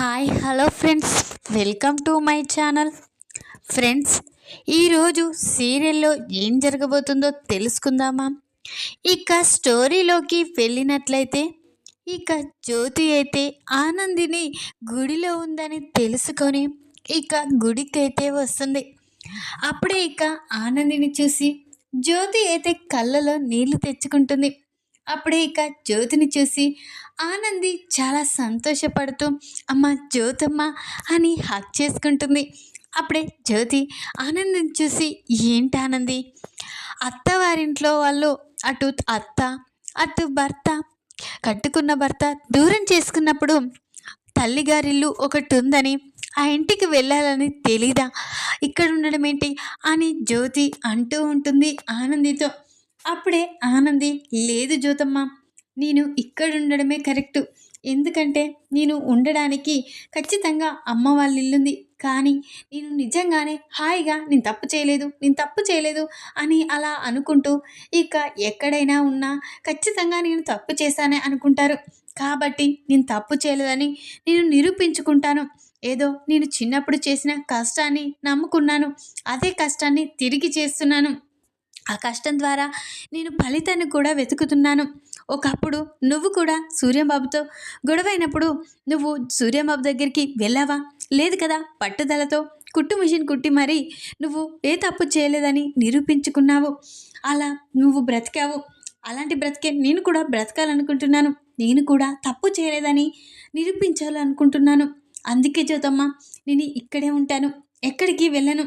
Hi hello friends welcome to my channel friends ఈరోజు సీరియల్లో ఏం జరగబోతుందో తెలుసుకుందామా? ఇక స్టోరీలోకి వెళ్ళినట్లయితే ఇక జ్యోతి అయితే ఆనందిని గుడిలో ఉందని తెలుసుకొని ఇక గుడికైతే వస్తుంది. అప్పుడే ఇక ఆనందిని చూసి జ్యోతి అయితే కళ్ళలో నీళ్ళు తెచ్చుకుంటుంది. అప్పుడే ఇక జ్యోతిని చూసి ఆనంది చాలా సంతోషపడుతూ అమ్మ జ్యోతమ్మ అని హక్ చేసుకుంటుంది. అప్పుడే జ్యోతి ఆనందిని చూసి ఏంటి ఆనంది? అత్తవారింట్లో వాళ్ళు అటు అత్త అటు భర్త కట్టుకున్న భర్త దూరం చేసుకున్నప్పుడు తల్లిగారిల్లు ఒకటి ఉందని ఆ ఇంటికి వెళ్ళాలని తెలీదా? ఇక్కడ ఉండడం ఏంటి? అని జ్యోతి అంటూ ఉంటుంది ఆనందితో. అప్పుడే ఆనంది లేదు జ్యోతమ్మ నేను ఇక్కడ ఉండడమే కరెక్టు. ఎందుకంటే నేను ఉండడానికి ఖచ్చితంగా అమ్మ వాళ్ళ ఇల్లుంది కానీ నేను నిజంగానే హాయిగా నేను తప్పు చేయలేదు నేను తప్పు చేయలేదు అని అలా అనుకుంటూ ఇక ఎక్కడైనా ఉన్నా ఖచ్చితంగా నేను తప్పు చేశానే అనుకుంటారు. కాబట్టి నేను తప్పు చేయలేదని నేను నిరూపించుకుంటాను. ఏదో నేను చిన్నప్పుడు చేసిన కష్టాన్ని నమ్ముకున్నాను. అదే కష్టాన్ని తిరిగి చేస్తున్నాను. ఆ కష్టం ద్వారా నేను ఫలితాన్ని కూడా వెతుకుతున్నాను. ఒకప్పుడు నువ్వు కూడా సూర్యంబాబుతో గొడవైనప్పుడు నువ్వు సూర్యంబాబు దగ్గరికి వెళ్ళావా? లేదు కదా పట్టుదలతో కుట్టు మిషన్ కుట్టి మరీ నువ్వు ఏ తప్పు చేయలేదని నిరూపించుకున్నావు. అలా నువ్వు బ్రతికావు. అలాంటి బ్రతికే నేను కూడా బ్రతకాలనుకుంటున్నాను. నేను కూడా తప్పు చేయలేదని నిరూపించాలనుకుంటున్నాను. అందుకే జ్యోతమ్మ నేను ఇక్కడే ఉంటాను. ఎక్కడికి వెళ్ళను?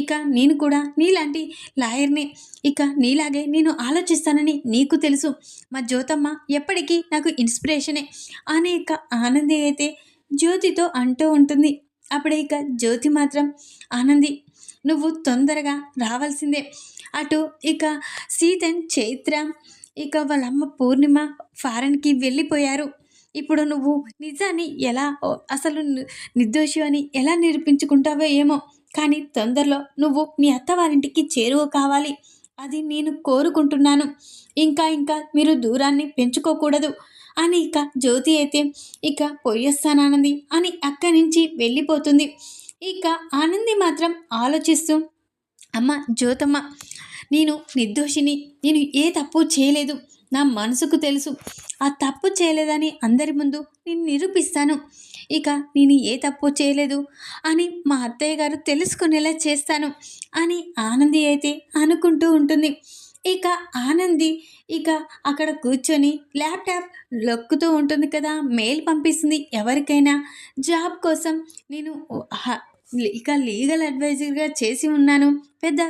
ఇక నేను కూడా నీలాంటి లాయర్ని. ఇక నీలాగే నేను ఆలోచిస్తానని నీకు తెలుసు. మా జ్యోతమ్మ ఎప్పటికీ నాకు ఇన్స్పిరేషనే. అనే ఇక ఆనంది అయితే జ్యోతితో అంటూ ఉంటుంది. అప్పుడే ఇక జ్యోతి మాత్రం ఆనంది నువ్వు తొందరగా రావాల్సిందే. అటు ఇక సీతన్ చైత్ర ఇక వాళ్ళమ్మ పూర్ణిమ ఫారెన్కి వెళ్ళిపోయారు. ఇప్పుడు నువ్వు నిజాన్ని ఎలా అసలు నిర్దోషి అని ఎలా నిరూపించుకుంటావో ఏమో. కానీ తొందరలో నువ్వు నీ అత్తవారింటికి చేరువ కావాలి. అది నేను కోరుకుంటున్నాను. ఇంకా ఇంకా మీరు దూరాన్ని పెంచుకోకూడదు. అని ఇక జ్యోతి అయితే ఇక పోయేస్తానానంది అని అక్కడి నుంచి వెళ్ళిపోతుంది. ఇక ఆనంది మాత్రం ఆలోచిస్తూ అమ్మ జ్యోతమ్మ నేను నిర్దోషిని. నేను ఏ తప్పు చేయలేదు. నా మనసుకు తెలుసు. ఆ తప్పు చేయలేదని అందరి ముందు నేను నిరూపిస్తాను. ఇక నేను ఏ తప్పు చేయలేదు అని మా అత్తయ్య గారు తెలుసుకునేలా చేస్తాను అని ఆనంది అయితే అనుకుంటూ ఉంటుంది. ఇక ఆనంది ఇక అక్కడ కూర్చొని ల్యాప్టాప్ లొక్కుతూ ఉంటుంది కదా మెయిల్ పంపిస్తుంది ఎవరికైనా. జాబ్ కోసం నేను ఇక లీగల్ అడ్వైజర్గా చేసి ఉన్నాను. పెద్ద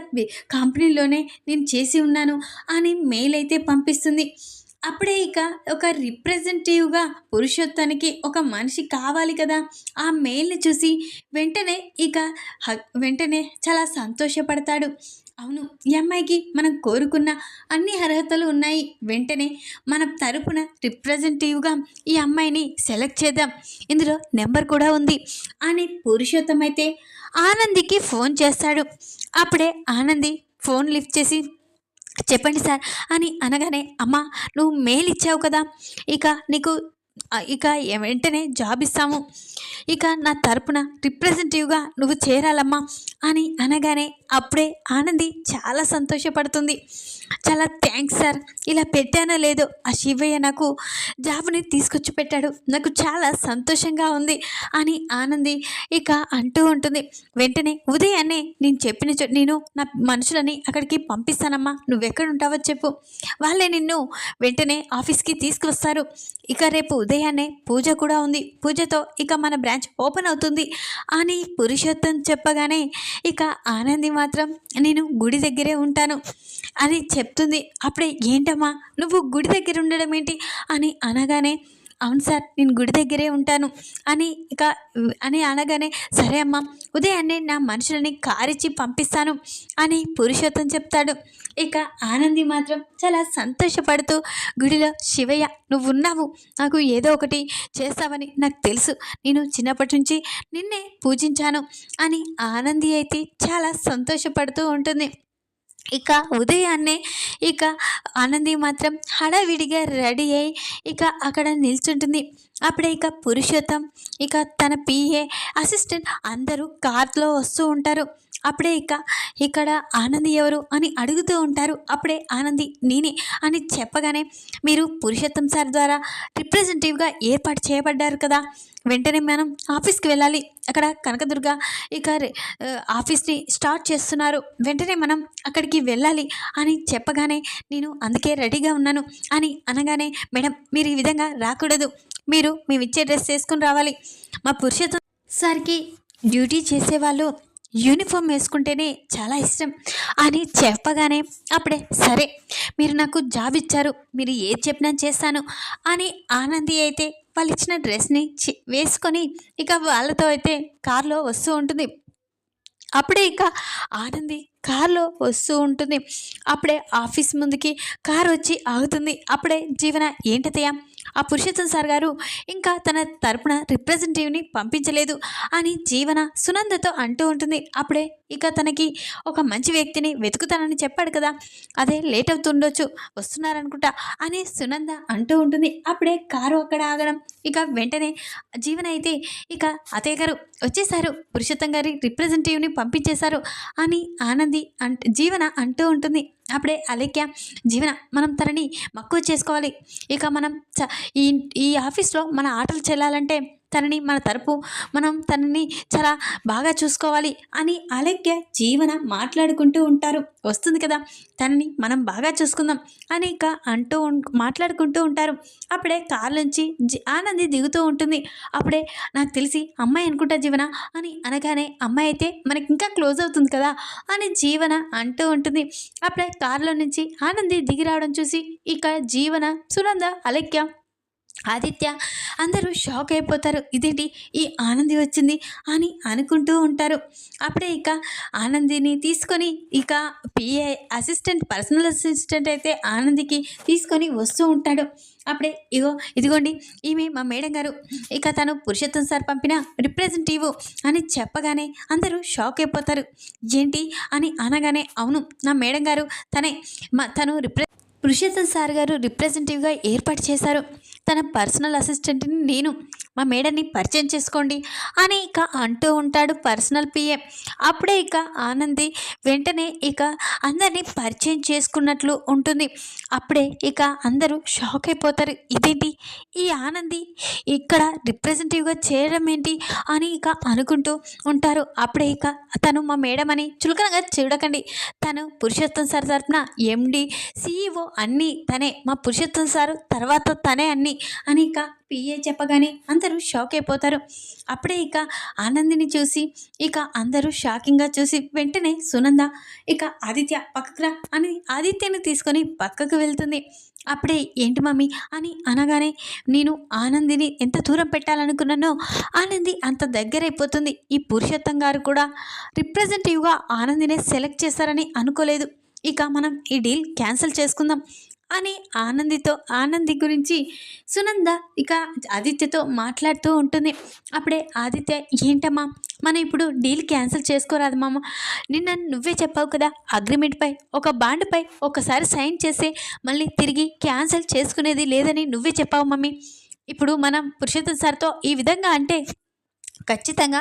కంపెనీలోనే నేను చేసి ఉన్నాను అని మెయిల్ అయితే పంపిస్తుంది. అప్పుడే ఇక ఒక రిప్రజెంటేటివ్గా పురుషోత్తానికి ఒక మనిషి కావాలి కదా. ఆ మెయిల్ని చూసి వెంటనే ఇక వెంటనే చాలా సంతోషపడతాడు. అవును ఈ అమ్మాయికి మనం కోరుకున్న అన్ని అర్హతలు ఉన్నాయి. వెంటనే మన తరపున రిప్రజెంటేటివ్గా ఈ అమ్మాయిని సెలెక్ట్ చేద్దాం. ఇందులో నెంబర్ కూడా ఉంది. అని పురుషోత్తం అయితే ఆనందికి ఫోన్ చేస్తాడు. అప్పుడే ఆనంది ఫోన్ లిఫ్ట్ చేసి చెప్పండి సార్. అని అనగానే అమ్మ నువ్వు మెయిల్ ఇచ్చావు కదా ఇక నీకు ఇక వెంటనే జాబ్ ఇస్తాము. ఇక నా తరపున రిప్రజెంటేటివ్గా నువ్వు చేరాలమ్మా అని అనగానే అప్పుడే ఆనంది చాలా సంతోషపడుతుంది. చాలా థ్యాంక్స్ సార్ ఇలా పెట్టానో లేదో ఆ శివయ్య నాకు జాబ్ని తీసుకొచ్చి పెట్టాడు. నాకు చాలా సంతోషంగా ఉంది అని ఆనంది ఇక అంటూ ఉంటుంది. వెంటనే ఉదయాన్నే నేను చెప్పిన నేను నా మనుషులని అక్కడికి పంపిస్తానమ్మా. నువ్వెక్కడ ఉంటావో చెప్పు. వాళ్ళే నిన్ను వెంటనే ఆఫీస్కి తీసుకొస్తారు ఇక రేపు ఉదయాన్నే పూజ కూడా ఉంది. పూజతో ఇక మన బ్రాంచ్ ఓపెన్ అవుతుంది. అని పురుషోత్తం చెప్పగానే ఇక ఆనంది మాత్రం నేను గుడి దగ్గరే ఉంటాను అని చెప్తుంది. అప్పుడే ఏంటమ్మా నువ్వు గుడి దగ్గర ఉండడం ఏంటి? అని అనగానే అవును సార్ నేను గుడి దగ్గరే ఉంటాను. అని ఇక అని అనగానే సరే అమ్మా ఉదయాన్నే నా మనుషులని కారిచ్చి పంపిస్తాను అని పురుషోత్తం చెప్తాడు. ఇక ఆనంది మాత్రం చాలా సంతోషపడుతూ గుడిలో శివయ్య నువ్వు ఉన్నావు నాకు ఏదో ఒకటి చేస్తావని నాకు తెలుసు. నేను చిన్నప్పటి నుంచి నిన్నే పూజించాను అని ఆనంది అయితే చాలా సంతోషపడుతూ ఉంటుంది. ఇక ఉదయాన్నే ఇక ఆనంది మాత్రం హడావిడిగా రెడీ అయి ఇక అక్కడ నిల్చుంటుంది. అప్పుడే ఇక పురుషోత్తం ఇక తన పిఏ అసిస్టెంట్ అందరూ కార్లో వస్తూ ఉంటారు. అప్పుడే ఇక ఇక్కడ ఆనంది ఎవరు అని అడుగుతూ ఉంటారు. అప్పుడే ఆనంది నేనే అని చెప్పగానే మీరు పురుషోత్తం సార్ ద్వారా రిప్రజెంటేటివ్గా ఏర్పాటు చేయబడ్డారు కదా. వెంటనే మనం ఆఫీస్కి వెళ్ళాలి. అక్కడ కనకదుర్గ ఇక ఆఫీస్ని స్టార్ట్ చేస్తున్నారు. వెంటనే మనం అక్కడికి వెళ్ళాలి అని చెప్పగానే నేను అందుకే రెడీగా ఉన్నాను అని అనగానే మేడం మీరు ఈ విధంగా రాకూడదు. మీరు మేము ఇచ్చే డ్రెస్ వేసుకొని రావాలి. మా పురుషోత్తం సార్కి డ్యూటీ చేసేవాళ్ళు యూనిఫామ్ వేసుకుంటేనే చాలా ఇష్టం అని చెప్పగానే అప్పుడే సరే మీరు నాకు జాబ్ ఇచ్చారు మీరు ఏది చెప్పినా చేస్తాను అని ఆనంది అయితే వాళ్ళు ఇచ్చిన డ్రెస్ని వేసుకొని ఇక వాళ్ళతో అయితే కారులో వస్తూ ఉంటుంది. అప్పుడే ఇక ఆనంది కారులో వస్తూ ఉంటుంది. అప్పుడే ఆఫీస్ ముందుకి కార్ వచ్చి ఆగుతుంది. అప్పుడే జీవన ఏంటతయ్య ఆ పురుషోత్తం సార్ గారు ఇంకా తన తరపున రిప్రజెంటేటివ్ని పంపించలేదు అని జీవన సునందతో అంటూ ఉంటుంది. అప్పుడే ఇక తనకి ఒక మంచి వ్యక్తిని వెతుకుతానని చెప్పాడు కదా. అదే లేట్ అవుతుండొచ్చు వస్తున్నారనుకుంటా అని సునంద అంటూ ఉంటుంది. అప్పుడే కారు అక్కడ ఆగడం ఇక వెంటనే జీవన అయితే ఇక అతయ్య గారు వచ్చేసారు పురుషోత్తం గారి రిప్రజెంటేటివ్ని పంపించేశారు అని ఆనంది అంట జీవన అంటూ ఉంటుంది. అప్పుడే అలేఖ్య జీవన మనం తనని మక్కువ చేసుకోవాలి. ఇక మనం చ ఈ ఈ ఆఫీస్లో మన ఆటలు చెల్లాలంటే తనని మన తరపు మనం తనని చాలా బాగా చూసుకోవాలి అని అలెక్య జీవన మాట్లాడుకుంటూ ఉంటారు. వస్తుంది కదా తనని మనం బాగా చూసుకుందాం అని ఇక అంటూ ఉం- మాట్లాడుకుంటూ ఉంటారు. అప్పుడే కార్ నుంచి ఆనంది దిగుతూ ఉంటుంది. అప్పుడే నాకు తెలిసి అమ్మాయి అనుకుంటా జీవన అని అనగానే అమ్మాయి అయితే మనకి ఇంకా క్లోజ్ అవుతుంది కదా అని జీవన అంటూ ఉంటుంది. అప్పుడే కారులో నుంచి ఆనంది దిగి రావడం చూసి ఇక జీవన సునంద అలెక్య ఆదిత్య అందరూ షాక్ అయిపోతారు. ఇదేంటి? ఈ ఆనంది వచ్చింది అని అనుకుంటూ ఉంటారు. అప్పుడే ఇక ఆనందిని తీసుకొని ఇక పిఏ అసిస్టెంట్ పర్సనల్ అసిస్టెంట్ అయితే ఆనందికి తీసుకొని వస్తూ ఉంటాడు. అప్పుడే ఇగో ఇదిగోండి ఈమె మా మేడం గారు. ఇక తను పురుషోత్తం సార్ పంపిన రిప్రజెంటేటివ్ అని చెప్పగానే అందరూ షాక్ అయిపోతారు. ఏంటి? అని అనగానే అవును నా మేడం గారు తనే మా తను రిప్రె పురుషోత్తం సార్ గారు రిప్రజెంటేటివ్గా ఏర్పాటు చేశారు. తన పర్సనల్ అసిస్టెంట్ని నేను మా మేడని పరిచయం చేసుకోండి అని ఇక అంటూ ఉంటాడు పర్సనల్ పిఏ. అప్పుడే ఇక ఆనంది వెంటనే ఇక అందరినీ పరిచయం చేసుకున్నట్లు ఉంటుంది. అప్పుడే ఇక అందరూ షాక్ అయిపోతారు. ఇదేంటి? ఈ ఆనంది ఇక్కడ రిప్రజెంటేటివ్గా చేయడం ఏంటి? అని ఇక అనుకుంటూ ఉంటారు. అప్పుడే ఇక తను మా మేడం అని చులకనగా చూడకండి. తను పురుషోత్తం సార్ తరఫున ఎండి సిఇఓ అన్నీ తనే. మా పురుషోత్తం సార్ తర్వాత తనే అన్నీ అని ఇక పిఏ చెప్పగానే అందరూ షాక్ అయిపోతారు. అప్పుడే ఇక ఆనందిని చూసి ఇక అందరూ షాకింగ్గా చూసి వెంటనే సునంద ఇక ఆదిత్య పక్కకురా అని ఆదిత్యని తీసుకొని పక్కకు వెళ్తుంది. అప్పుడే ఏంటి మమ్మీ అని అనగానే నేను ఆనందిని ఎంత దూరం పెట్టాలనుకున్నానో ఆనంది అంత దగ్గరైపోతుంది. ఈ పురుషోత్తం గారు కూడా రిప్రజెంటేటివ్గా ఆనందినే సెలెక్ట్ చేస్తారని అనుకోలేదు. ఇక మనం ఈ డీల్ క్యాన్సిల్ చేసుకుందాం. అని ఆనందితో ఆనంది గురించి సునంద ఇక ఆదిత్యతో మాట్లాడుతూ ఉంటుంది. అప్పుడే ఆదిత్య ఏంటమ్మా? మనం ఇప్పుడు డీల్ క్యాన్సిల్ చేసుకోరాదు మామ. నిన్న నువ్వే చెప్పావు కదా అగ్రిమెంట్పై ఒక బాండ్పై ఒకసారి సైన్ చేస్తే మళ్ళీ తిరిగి క్యాన్సిల్ చేసుకునేది లేదని నువ్వే చెప్పావు మమ్మీ. ఇప్పుడు మనం పురుషోత్తం సార్తో ఈ విధంగా అంటే ఖచ్చితంగా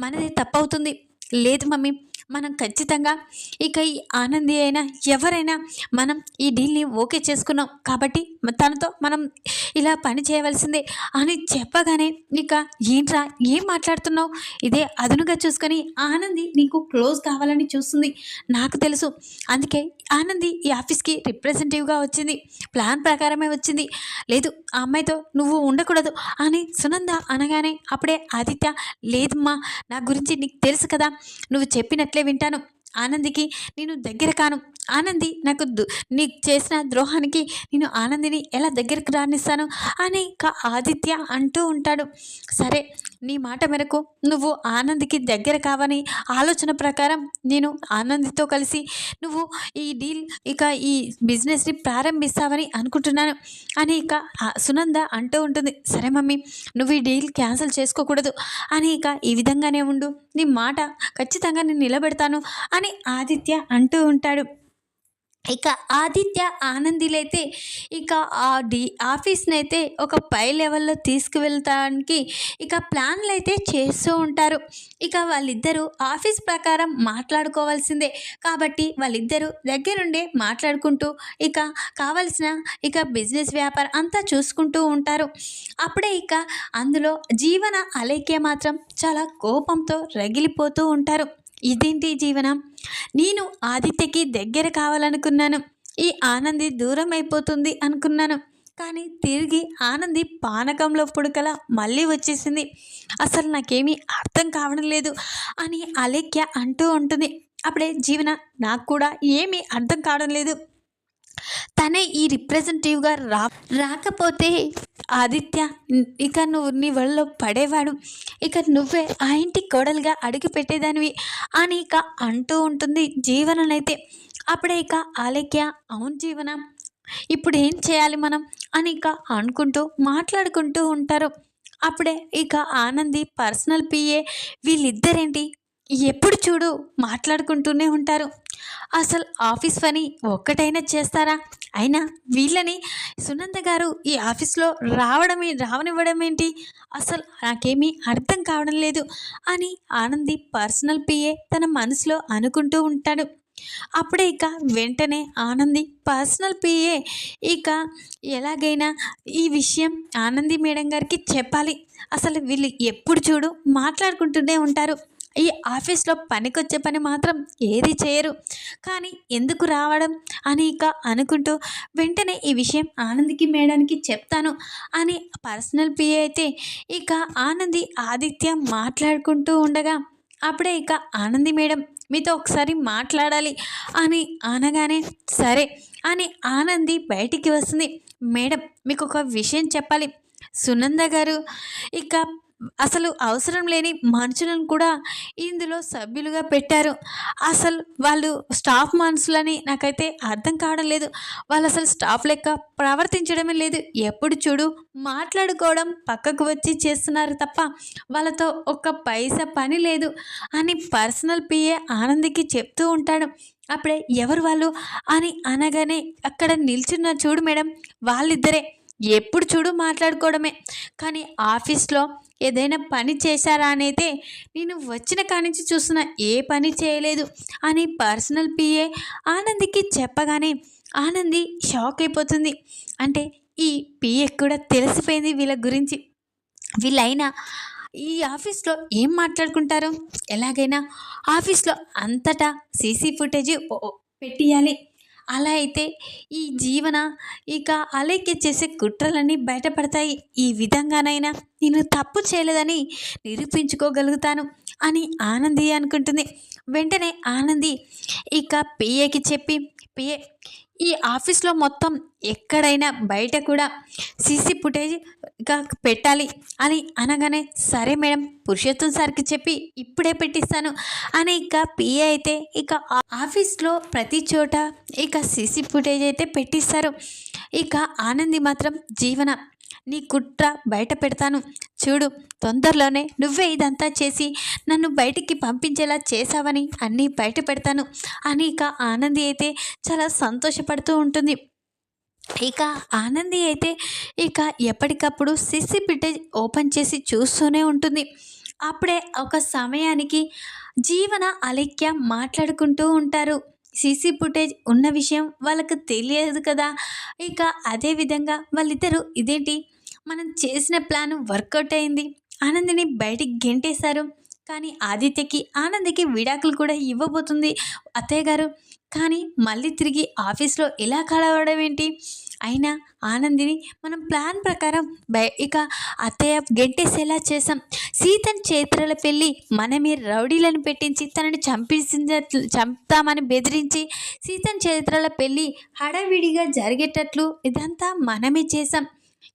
మనది తప్పవుతుంది. లేదు మమ్మీ. మనం ఖచ్చితంగా ఇక ఈ ఆనంది అయినా ఎవరైనా మనం ఈ డీల్ని ఓకే చేసుకున్నాం కాబట్టి తనతో మనం ఇలా పని చేయవలసిందే అని చెప్పగానే ఇక ఏంట్రా ఏం మాట్లాడుతున్నావు? ఇదే అదునుగా చూసుకొని ఆనంది నీకు క్లోజ్ కావాలని చూస్తుంది. నాకు తెలుసు. అందుకే ఆనంది ఈ ఆఫీస్కి రిప్రజెంటేటివ్గా వచ్చింది. ప్లాన్ ప్రకారమే వచ్చింది. లేదు ఆ అమ్మాయితో నువ్వు ఉండకూడదు అని సునంద అనగానే అప్పుడే ఆదిత్య లేదమ్మా నా గురించి నీకు తెలుసు కదా నువ్వు చెప్పినట్లే వింటాను. ఆనందికి నేను దగ్గర కాను. ఆనంది నాకు దు- నీకు చేసిన ద్రోహానికి నేను ఆనందిని ఎలా దగ్గరకు రానిస్తాను? అని ఇక ఆదిత్య అంటూ ఉంటాడు. సరే నీ మాట మేరకు నువ్వు ఆనందికి దగ్గర కావని ఆలోచన ప్రకారం నేను ఆనందితో కలిసి నువ్వు ఈ డీల్ ఇక ఈ బిజినెస్ని ప్రారంభిస్తావని అనుకుంటున్నాను అని ఇక సునంద అంటూ ఉంటుంది. సరే మమ్మీ నువ్వు ఈ డీల్ క్యాన్సిల్ చేసుకోకూడదు. అని ఇక ఈ విధంగానే ఉండు. నీ మాట ఖచ్చితంగా నేను నిలబెడతాను అని ఆదిత్య అంటూ ఉంటాడు. ఇక ఆదిత్య ఆనందిలైతే ఇక ఆ డి ఆఫీస్ని అయితే ఒక పై లెవెల్లో తీసుకువెళ్తానికి ఇక ప్లాన్లు అయితే చేస్తూ ఉంటారు. ఇక వాళ్ళిద్దరూ ఆఫీస్ ప్రకారం మాట్లాడుకోవాల్సిందే. కాబట్టి వాళ్ళిద్దరూ దగ్గరుండే మాట్లాడుకుంటూ ఇక కావలసిన ఇక బిజినెస్ వ్యాపారం అంతా చూసుకుంటూ ఉంటారు. అప్పుడే ఇక అందులో జీవన అలైక్య మాత్రం చాలా కోపంతో రగిలిపోతూ ఉంటారు. ఇదేంటి జీవనం? నేను ఆదిత్యకి దగ్గర కావాలనుకున్నాను. ఈ ఆనంది దూరం అయిపోతుంది అనుకున్నాను. కానీ తిరిగి ఆనంది పానకంలో పుడకల మళ్ళీ వచ్చేసింది. అసలు నాకేమీ అర్థం కావడం లేదు అని అలేఖ్య అంటూ ఉంటుంది. అప్పుడే జీవన నాకు కూడా ఏమీ అర్థం కావడం లేదు. తనే ఈ రిప్రజెంటేటివ్గా రా రాకపోతే ఆదిత్య ఇక నువ్వు నీ వల్ల పడేవాడు. ఇక నువ్వే ఆ ఇంటి కోడలుగా అడుగు పెట్టేదానివి అని ఇక అంటూ ఉంటుంది జీవననైతే. అప్పుడే ఇక ఆలక్య అవును జీవన ఇప్పుడు ఏం చేయాలి మనం అని ఇక అనుకుంటూ మాట్లాడుకుంటూ ఉంటారు. అప్పుడే ఇక ఆనంది పర్సనల్ పిఏ వీళ్ళిద్దరేంటి? ఎప్పుడు చూడు మాట్లాడుకుంటూనే ఉంటారు. అసలు ఆఫీస్ పని ఒక్కటైనా చేస్తారా? అయినా వీళ్ళని సునంద గారు ఈ ఆఫీస్లో రావడమే రావనివ్వడం ఏంటి? అసలు నాకేమీ అర్థం కావడం లేదు అని ఆనంది పర్సనల్ పిఏ తన మనసులో అనుకుంటూ ఉంటాడు. అప్పుడే ఇక వెంటనే ఆనంది పర్సనల్ పిఏ ఇక ఎలాగైనా ఈ విషయం ఆనంది మేడం గారికి చెప్పాలి. అసలు వీళ్ళు ఎప్పుడు చూడు మాట్లాడుకుంటూనే ఉంటారు. ఈ ఆఫీస్లో పనికొచ్చే పని మాత్రం ఏది చేయరు. కానీ ఎందుకు రావడం? అని ఇక అనుకుంటూ వెంటనే ఈ విషయం ఆనందికి మేడానికి చెప్తాను అని పర్సనల్ పిఏ అయితే ఇక ఆనంది ఆదిత్య మాట్లాడుకుంటూ ఉండగా అప్పుడే ఇక ఆనంది మేడం మీతో ఒకసారి మాట్లాడాలి అని అనగానే సరే అని ఆనంది బయటికి వస్తుంది. మేడం మీకు ఒక విషయం చెప్పాలి. సునంద గారు ఇక అసలు అవసరం లేని మనుషులను కూడా ఇందులో సభ్యులుగా పెట్టారు. అసలు వాళ్ళు స్టాఫ్ మనుషులని నాకైతే అర్థం కావడం లేదు. వాళ్ళు అసలు స్టాఫ్ లెక్క ప్రవర్తించడమే లేదు. ఎప్పుడు చూడు మాట్లాడుకోవడం పక్కకు వచ్చి చేస్తున్నారు తప్ప వాళ్ళతో ఒక్క పైసా పని లేదు అని పర్సనల్ పిఏ ఆనందికి చెప్తూ ఉంటాడు. అప్పుడే ఎవరు వాళ్ళు అని అనగానే అక్కడ నిల్చున్న చూడు మేడం వాళ్ళిద్దరే ఎప్పుడు చూడు మాట్లాడుకోవడమే. కానీ ఆఫీస్లో ఏదైనా పని చేశారా అనైతే నేను వచ్చిన కానించి చూస్తున్నా ఏ పని చేయలేదు అని పర్సనల్ పిఏ ఆనందికి చెప్పగానే ఆనంది షాక్ అయిపోతుంది. అంటే ఈ పిఏ కూడా తెలిసిపోయింది వీళ్ళ గురించి. వీళ్ళైనా ఈ ఆఫీస్లో ఏం మాట్లాడుకుంటారు? ఎలాగైనా ఆఫీస్లో అంతటా సీసీ ఫుటేజ్ పెట్టియాలి అలా అయితే ఈ జీవన ఇక అలేఖ్య చేసే కుట్రలన్నీ బయటపడతాయి. ఈ విధంగానైనా నేను తప్పు చేయలేదని నిరూపించుకోగలుగుతాను అని ఆనంది అనుకుంటుంది. వెంటనే ఆనంది ఇక పిఏకి చెప్పి పిఏ ఈ ఆఫీస్లో మొత్తం ఎక్కడైనా బయట కూడా సీసీ ఫుటేజ్ పెట్టాలి అని అనగానే సరే మేడం పురుషోత్తం సార్కి చెప్పి ఇప్పుడే పెట్టిస్తాను అని ఇక పిఏ అయితే ఇక ఆఫీస్లో ప్రతి చోట ఇక సీసీ ఫుటేజ్ అయితే పెట్టిస్తారు. ఇక ఆనంది మాత్రం జీవన నీ కుట్ర బయట పెడతాను. చూడు తొందరలోనే నువ్వే ఇదంతా చేసి నన్ను బయటికి పంపించేలా చేశావని అన్నీ బయట పెడతాను. అని ఇక ఆనంది అయితే చాలా సంతోషపడుతూ ఉంటుంది. ఇక ఆనంది అయితే ఇక ఎప్పటికప్పుడు సిసి బిడ్డ ఓపెన్ చేసి చూస్తూనే ఉంటుంది. అప్పుడే ఒక సమయానికి జీవన అలెక్య మాట్లాడుకుంటూ ఉంటారు. సీసీ ఫుటేజ్ ఉన్న విషయం వాళ్ళకు తెలియదు కదా. ఇక అదేవిధంగా వాళ్ళిద్దరూ ఇదేంటి? మనం చేసిన ప్లాన్ వర్కౌట్ అయింది. ఆనందిని బయటికి గెంటేశారు. కానీ ఆదిత్యకి ఆనందికి విడాకులు కూడా ఇవ్వబోతుంది అత్తయ్య గారు. కానీ మళ్ళీ తిరిగి ఆఫీస్లో ఎలా కలవడం ఏంటి? అయినా ఆనందిని మనం ప్లాన్ ప్రకారం ఇక అత్తయ్య గెంటేసేలా చేసాం సీతన్ చేతుల పెళ్ళి మనమే రౌడీలను పెట్టించి తనని చంపించినట్లు చంపుతామని బెదిరించి సీతన్ చేతుల పెళ్ళి హడావిడిగా జరిగేటట్లు ఇదంతా మనమే చేసాం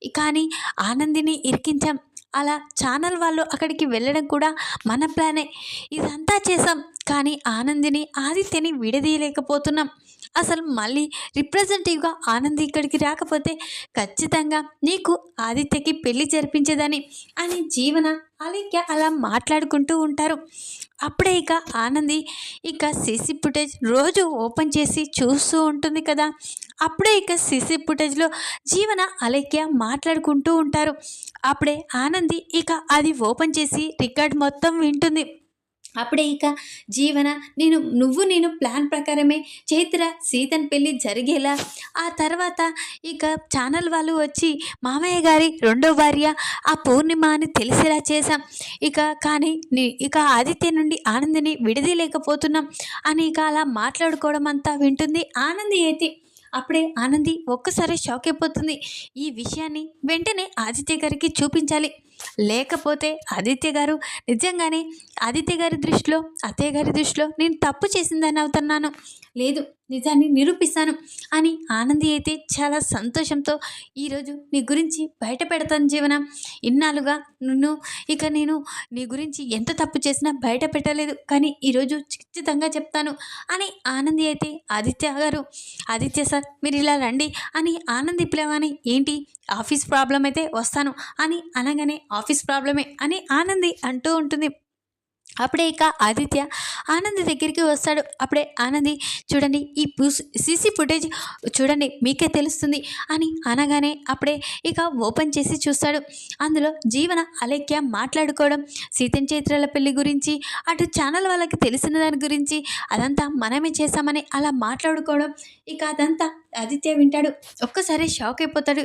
కానీ ఆనందిని ఇరికించాం. అలా ఛానల్ వాళ్ళు అక్కడికి వెళ్ళడం కూడా మన ప్లానే. ఇదంతా చేసాం కానీ ఆనందిని ఆదిత్యని విడదీయలేకపోతున్నాం. అసలు మళ్ళీ రిప్రజెంటేటివ్గా ఆనంద్ ఇక్కడికి రాకపోతే ఖచ్చితంగా నీకు ఆదిత్యకి పెళ్ళి జరిపించేదని అని జీవన అలేఖ్య అలా మాట్లాడుకుంటూ ఉంటారు. అప్పుడే ఇక ఆనంది ఇక సీసీ ఫుటేజ్ రోజు ఓపెన్ చేసి చూస్తూ ఉంటుంది కదా. అప్పుడే ఇక సీసీ ఫుటేజ్లో జీవన అలైక్య మాట్లాడుకుంటూ ఉంటారు. అప్పుడే ఆనంది ఇక అది ఓపెన్ చేసి రికార్డ్ మొత్తం వింటుంది. అప్పుడే ఇక జీవన నేను నువ్వు నేను ప్లాన్ ప్రకారమే చైత్ర సీతన్ పెళ్ళి జరిగేలా. ఆ తర్వాత ఇక ఛానల్ వాళ్ళు వచ్చి మామయ్య గారి రెండో భార్య ఆ పూర్ణిమ అని తెలిసేలా చేశాం. ఇక కానీ నీ- ఇక ఆదిత్య నుండి ఆనందిని విడదీయలేకపోతున్నాం అని ఇక అలా మాట్లాడుకోవడం అంతా వింటుంది ఆనంది అయితే. అప్పుడే ఆనంది ఒక్కసారి షాక్ అయిపోతుంది. ఈ విషయాన్ని వెంటనే ఆదిత్య గారికి చూపించాలి. లేకపోతే ఆదిత్య గారు నిజంగానే ఆదిత్య గారి దృష్టిలో అత్తయ్య గారి దృష్టిలో నేను తప్పు చేసిందని అవుతున్నాను. లేదు నిజాన్ని నిరూపిస్తాను అని ఆనంది అయితే చాలా సంతోషంతో ఈరోజు నీ గురించి బయట పెడతాను జీవన. ఇన్నాళ్ళుగా నిన్ను ఇక నేను నీ గురించి ఎంత తప్పు చేసినా బయట పెట్టలేదు. కానీ ఈరోజు ఖచ్చితంగా చెప్తాను అని ఆనంది అయితే ఆదిత్య గారు ఆదిత్య సార్ మీరు ఇలా రండి అని ఆనంది పిలవని ఏంటి ఆఫీస్ ప్రాబ్లం అయితే వస్తాను అని అనగానే ఆఫీస్ ప్రాబ్లమే అని ఆనంది అంటూ ఉంటుంది. అప్పుడే ఇక ఆదిత్య ఆనంది దగ్గరికి వస్తాడు. అప్పుడే ఆనంది చూడండి ఈ సీసీ ఫుటేజ్ చూడండి మీకే తెలుస్తుంది అని అనగానే అప్పుడే ఇక ఓపెన్ చేసి చూస్తాడు. అందులో జీవన అలేఖ్య మాట్లాడుకోవడం సీతం చైత్రాల పెళ్ళి గురించి అటు ఛానల్ వాళ్ళకి తెలిసిన దాని గురించి అదంతా మనమే చేశామని అలా మాట్లాడుకోవడం ఇక అదంతా ఆదిత్య వింటాడు. ఒక్కసారి షాక్ అయిపోతాడు.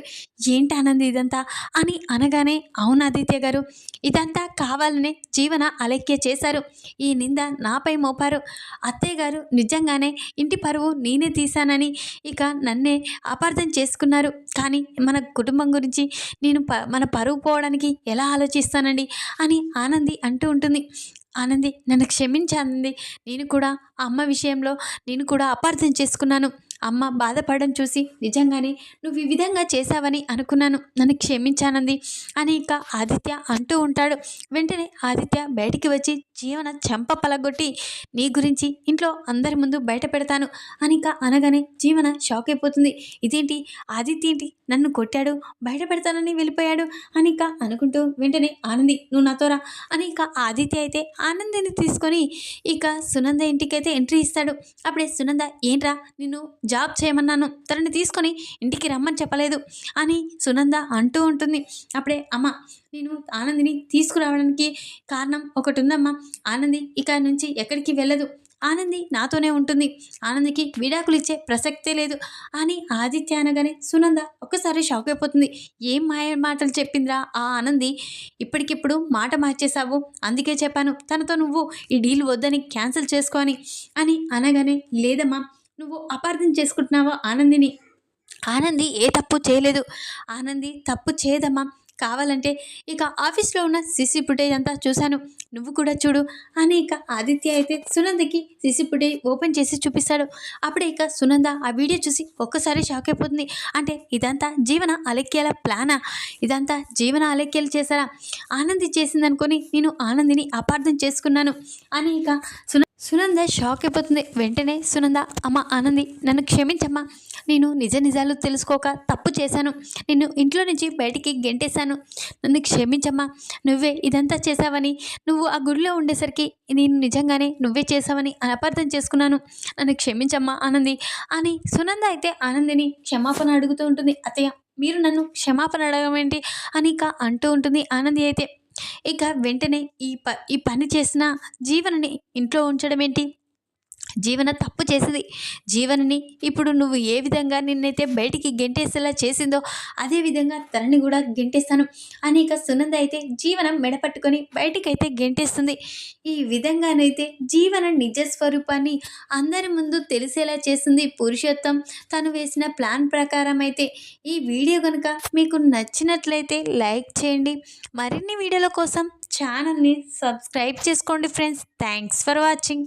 ఏంటి ఆనంది ఇదంతా? అని అనగానే అవును ఆదిత్య గారు ఇదంతా కావాలనే జీవన అలెక్య చేశారు. ఈ నింద నాపై మోపారు. అత్తయ్య గారు నిజంగానే ఇంటి పరువు నేనే తీశానని ఇక నన్నే అపార్థం చేసుకున్నారు. కానీ మన కుటుంబం గురించి నేను ప మన పరువు పోవడానికి ఎలా ఆలోచిస్తానండి? అని ఆనంది అంటూ ఉంటుంది. ఆనంది నన్ను క్షమించానంది నేను కూడా ఆ అమ్మ విషయంలో నేను కూడా అపార్థం చేసుకున్నాను. అమ్మ బాధపడడం చూసి నిజంగానే నువ్వు ఈ విధంగా చేశావని అనుకున్నాను. నన్ను క్షమించానంది అని ఇక ఆదిత్య అంటూ ఉంటాడు. వెంటనే ఆదిత్య బయటికి వచ్చి జీవన చెంప పలగొట్టి నీ గురించి ఇంట్లో అందరి ముందు బయట పెడతాను అని అనగానే జీవన షాక్ అయిపోతుంది. ఇదేంటి? ఆదిత్య ఏంటి? నన్ను కొట్టాడు? బయట పెడతానని వెళ్ళిపోయాడు? అని ఇంకా అనుకుంటూ వెంటనే ఆనంది నువ్వు నాతో రా అని ఇక ఆదిత్య అయితే ఆనందిని తీసుకొని ఇక సునంద ఇంటికైతే ఎంట్రీ ఇస్తాడు. అప్పుడే సునంద ఏంట్రా? నిన్ను జాబ్ చేయమన్నాను. తనని తీసుకొని ఇంటికి రమ్మని చెప్పలేదు అని సునంద అంటూ ఉంటుంది. అప్పుడే అమ్మ నేను ఆనందిని తీసుకురావడానికి కారణం ఒకటి ఉందమ్మా ఆనంది ఇక నుంచి ఎక్కడికి వెళ్ళదు. ఆనంది నాతోనే ఉంటుంది. ఆనందికి విడాకులు ఇచ్చే ప్రసక్తే లేదు. అని ఆదిత్య అనగానే సునంద ఒక్కసారి షాక్ అయిపోతుంది. ఏం మాయ మాటలు చెప్పిందిరా ఆ ఆనంది? ఇప్పటికిప్పుడు మాట మార్చేశావు. అందుకే చెప్పాను. తనతో నువ్వు ఈ డీల్ వద్దని క్యాన్సిల్ చేసుకోని అని అనగానే లేదమ్మా నువ్వు అపార్థం చేసుకుంటున్నావా ఆనందిని? ఆనంది ఏ తప్పు చేయలేదు. ఆనంది తప్పు చేయదమ్మా. కావాలంటే ఇక ఆఫీస్లో ఉన్న సిసి ఫుటేజ్ అంతా చూశాను. నువ్వు కూడా చూడు. అని ఇక ఆదిత్య అయితే సునందకి సిసి ఫుటేజ్ ఓపెన్ చేసి చూపిస్తాడు. అప్పుడే ఇక సునంద ఆ వీడియో చూసి ఒక్కసారి షాక్ అయిపోతుంది. అంటే ఇదంతా జీవన అలెక్యాల ప్లానా? ఇదంతా జీవన అలెక్యాలు చేశారా? ఆనంది చేసిందనుకొని నేను ఆనందిని అపార్థం చేసుకున్నాను. అని ఇక సున సునంద షాక్ అయిపోతుంది. వెంటనే సునంద అమ్మ ఆనంది నన్ను క్షమించమ్మా. నేను నిజ నిజాలు తెలుసుకోక తప్పు చేశాను. నిన్ను ఇంట్లో నుంచి బయటికి గెంటేశాను. నన్ను క్షమించమ్మా. నువ్వే ఇదంతా చేశావని నువ్వు ఆ గుడిలో ఉండేసరికి నేను నిజంగానే నువ్వే చేశావని అనపార్థం చేసుకున్నాను. నన్ను క్షమించమ్మా ఆనంది అని సునంద అయితే ఆనందిని క్షమాపణ అడుగుతూ ఉంటుంది. అత్తయ్య మీరు నన్ను క్షమాపణ అడగమేంటి అని ఇక అంటూ ఉంటుంది ఆనంది అయితే. ఇక వెంటనే ఈ ప ఈ పని చేసిన జీవనని ఇంట్లో ఉంచడం ఏంటి జీవన తప్పు చేసింది. జీవనని ఇప్పుడు నువ్వు ఏ విధంగా నిన్నైతే బయటికి గెంటేసేలా చేసిందో అదే విధంగా తనని కూడా గెంటేస్తాను. అని ఇక సునంద అయితే జీవనం మెడపట్టుకొని బయటికైతే గెంటేస్తుంది. ఈ విధంగానైతే జీవన నిజ స్వరూపాన్ని అందరి ముందు తెలిసేలా చేస్తుంది పురుషోత్తం. తను వేసిన ప్లాన్ ప్రకారం అయితే ఈ వీడియో కనుక మీకు నచ్చినట్లయితే లైక్ చేయండి. మరిన్ని వీడియోల కోసం ఛానల్ని సబ్స్క్రైబ్ చేసుకోండి ఫ్రెండ్స్. Thanks for watching.